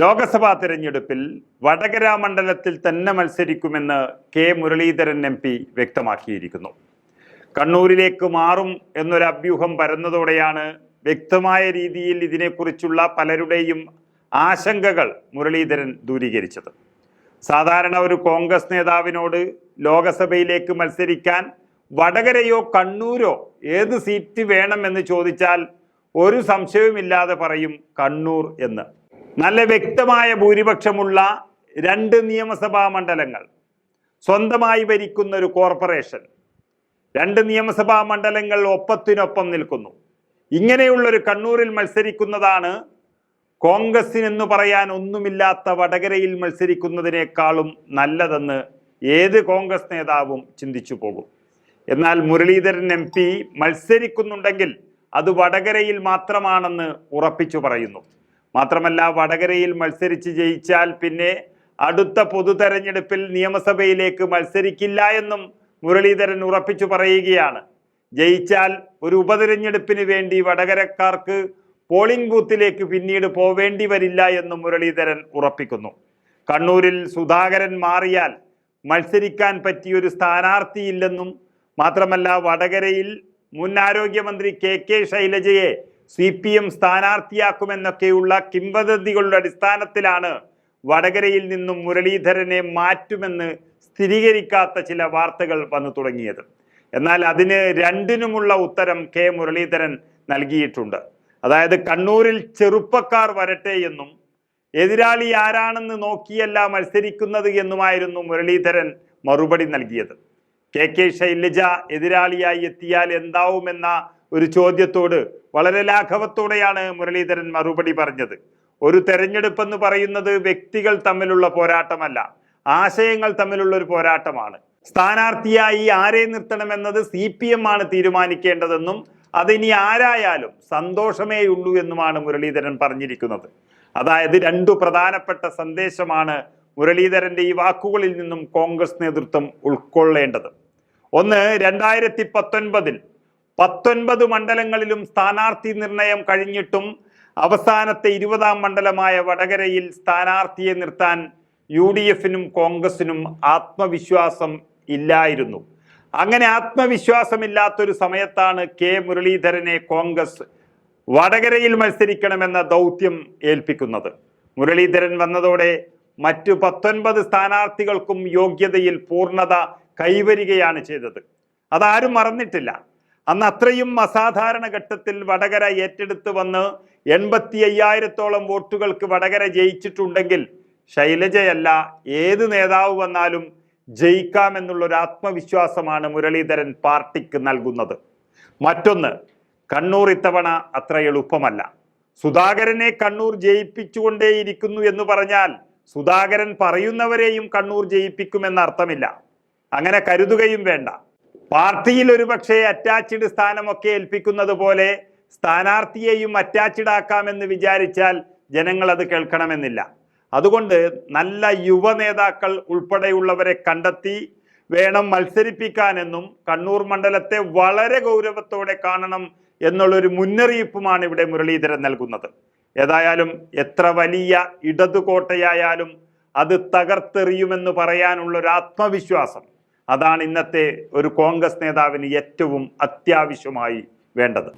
ലോക്സഭാ തിരഞ്ഞെടുപ്പിൽ വടകര മണ്ഡലത്തിൽ തന്നെ മത്സരിക്കുമെന്ന് കെ മുരളീധരൻ എം പി വ്യക്തമാക്കിയിരിക്കുന്നു. കണ്ണൂരിലേക്ക് മാറും എന്നൊരു അഭ്യൂഹം പരന്നതോടെയാണ് വ്യക്തമായ രീതിയിൽ ഇതിനെക്കുറിച്ചുള്ള പലരുടെയും ആശങ്കകൾ മുരളീധരൻ ദൂരീകരിച്ചത്. സാധാരണ ഒരു കോൺഗ്രസ് നേതാവിനോട് ലോകസഭയിലേക്ക് മത്സരിക്കാൻ വടകരയോ കണ്ണൂരോ ഏത് സീറ്റ് വേണമെന്ന് ചോദിച്ചാൽ ഒരു സംശയവുമില്ലാതെ പറയും കണ്ണൂർ എന്ന്. നല്ല വ്യക്തമായ ഭൂരിപക്ഷമുള്ള രണ്ട് നിയമസഭാ മണ്ഡലങ്ങൾ സ്വന്തമായി ഭരിക്കുന്ന ഒരു കോർപ്പറേഷൻ. രണ്ട് നിയമസഭാ മണ്ഡലങ്ങൾ ഒപ്പത്തിനൊപ്പം നിൽക്കുന്നു. ഇങ്ങനെയുള്ളൊരു കണ്ണൂരിൽ മത്സരിക്കുന്നതാണ് കോൺഗ്രസിനെന്ന് പറയാൻ ഒന്നുമില്ലാത്ത വടകരയിൽ മത്സരിക്കുന്നതിനേക്കാളും നല്ലതെന്ന് ഏത് കോൺഗ്രസ് നേതാവും ചിന്തിച്ചു പോകും. എന്നാൽ മുരളീധരൻ എം മത്സരിക്കുന്നുണ്ടെങ്കിൽ അത് വടകരയിൽ മാത്രമാണെന്ന് ഉറപ്പിച്ചു പറയുന്നു. മാത്രമല്ല വടകരയിൽ മത്സരിച്ച് ജയിച്ചാൽ പിന്നെ അടുത്ത പൊതു തെരഞ്ഞെടുപ്പിൽ നിയമസഭയിലേക്ക് മത്സരിക്കില്ല എന്നും മുരളീധരൻ ഉറപ്പിച്ചു പറയുകയാണ്. ജയിച്ചാൽ ഒരു ഉപതെരഞ്ഞെടുപ്പിന് വേണ്ടി വടകരക്കാർക്ക് പോളിംഗ് ബൂത്തിലേക്ക് പിന്നീട് പോവേണ്ടി വരില്ല എന്നും മുരളീധരൻ ഉറപ്പിക്കുന്നു. കണ്ണൂരിൽ സുധാകരൻ മാറിയാൽ മത്സരിക്കാൻ പറ്റിയൊരു സ്ഥാനാർത്ഥിയില്ലെന്നും മാത്രമല്ല വടകരയിൽ മുൻ ആരോഗ്യമന്ത്രി കെ കെ ശൈലജയെ സി പി എം സ്ഥാനാർത്ഥിയാക്കുമെന്നൊക്കെയുള്ള കിംവദന്തികളുടെ അടിസ്ഥാനത്തിലാണ് വടകരയിൽ നിന്നും മുരളീധരനെ മാറ്റുമെന്ന് സ്ഥിരീകരിക്കാത്ത ചില വാർത്തകൾ വന്നു തുടങ്ങിയത്. എന്നാൽ അതിന് രണ്ടിനുമുള്ള ഉത്തരം കെ മുരളീധരൻ നൽകിയിട്ടുണ്ട്. അതായത് കണ്ണൂരിൽ ചെറുപ്പക്കാർ വരട്ടെ എന്നും എതിരാളി ആരാണെന്ന് നോക്കിയല്ല മത്സരിക്കുന്നത് എന്നുമായിരുന്നു മുരളീധരൻ മറുപടി നൽകിയത്. കെ കെ ശൈലജ എതിരാളിയായി എത്തിയാൽ എന്താവുമെന്ന ഒരു ചോദ്യത്തോട് വളരെ ലാഘവത്തോടെയാണ് മുരളീധരൻ മറുപടി പറഞ്ഞത്. ഒരു തെരഞ്ഞെടുപ്പ് എന്ന് പറയുന്നത് വ്യക്തികൾ തമ്മിലുള്ള പോരാട്ടമല്ല ആശയങ്ങൾ തമ്മിലുള്ള ഒരു പോരാട്ടമാണ്. സ്ഥാനാർത്ഥിയായി ആരെ നിർത്തണമെന്നത് സി പി എം ആണ് തീരുമാനിക്കേണ്ടതെന്നും അതിനി ആരായാലും സന്തോഷമേ ഉള്ളൂ എന്നുമാണ് മുരളീധരൻ പറഞ്ഞിരിക്കുന്നത്. അതായത് രണ്ടു പ്രധാനപ്പെട്ട സന്ദേശമാണ് മുരളീധരന്റെ ഈ വാക്കുകളിൽ നിന്നും കോൺഗ്രസ് നേതൃത്വം ഉൾക്കൊള്ളേണ്ടത്. ഒന്ന് രണ്ടായിരത്തി പത്തൊൻപതിൽ പത്തൊൻപത് മണ്ഡലങ്ങളിലും സ്ഥാനാർത്ഥി നിർണയം കഴിഞ്ഞിട്ടും അവസാനത്തെ ഇരുപതാം മണ്ഡലമായ വടകരയിൽ സ്ഥാനാർത്ഥിയെ നിർത്താൻ യു ഡി എഫിനും കോൺഗ്രസിനും ആത്മവിശ്വാസം ഇല്ലായിരുന്നു. അങ്ങനെ ആത്മവിശ്വാസമില്ലാത്തൊരു സമയത്താണ് കെ മുരളീധരനെ കോൺഗ്രസ് വടകരയിൽ മത്സരിക്കണമെന്ന ദൗത്യം ഏൽപ്പിക്കുന്നത്. മുരളീധരൻ വന്നതോടെ മറ്റു പത്തൊൻപത് സ്ഥാനാർത്ഥികൾക്കും യോഗ്യതയിൽ പൂർണത കൈവരികയാണ് ചെയ്തത്. അതാരും മറന്നിട്ടില്ല. അന്ന് അത്രയും അസാധാരണ ഘട്ടത്തിൽ വടകര ഏറ്റെടുത്ത് വന്ന് എൺപത്തി അയ്യായിരത്തോളം വോട്ടുകൾക്ക് വടകര ജയിച്ചിട്ടുണ്ടെങ്കിൽ ശൈലജയല്ല ഏത് നേതാവ് വന്നാലും ജയിക്കാമെന്നുള്ള ഒരു ആത്മവിശ്വാസമാണ് മുരളീധരൻ പാർട്ടിക്ക് നൽകുന്നത്. മറ്റൊന്ന് കണ്ണൂർ ഇത്തവണ അത്ര എളുപ്പമല്ല. സുധാകരനെ കണ്ണൂർ ജയിപ്പിച്ചുകൊണ്ടേയിരിക്കുന്നു എന്ന് പറഞ്ഞാൽ സുധാകരൻ പറയുന്നവരെയും കണ്ണൂർ ജയിപ്പിക്കുമെന്ന അർത്ഥമില്ല അങ്ങനെ കരുതുകയും വേണ്ട. പാർട്ടിയിൽ ഒരുപക്ഷെ അറ്റാച്ച്ഡ് സ്ഥാനമൊക്കെ ഏൽപ്പിക്കുന്നത് പോലെ സ്ഥാനാർത്ഥിയെയും അറ്റാച്ച്ഡ് ആക്കാമെന്ന് വിചാരിച്ചാൽ ജനങ്ങൾ അത് കേൾക്കണമെന്നില്ല. അതുകൊണ്ട് നല്ല യുവ നേതാക്കൾ ഉൾപ്പെടെയുള്ളവരെ കണ്ടെത്തി വേണം മത്സരിപ്പിക്കാനെന്നും കണ്ണൂർ മണ്ഡലത്തെ വളരെ ഗൗരവത്തോടെ കാണണം എന്നുള്ളൊരു മുന്നറിയിപ്പുമാണ് ഇവിടെ മുരളീധരൻ നൽകുന്നത്. ഏതായാലും എത്ര വലിയ ഇടതുകോട്ടയായാലും അത് തകർത്തെറിയുമെന്ന് പറയാനുള്ളൊരു ആത്മവിശ്വാസം അതാണ് ഇന്നത്തെ ഒരു കോൺഗ്രസ് നേതാവിന് ഏറ്റവും അത്യാവശ്യമായി വേണ്ടത്.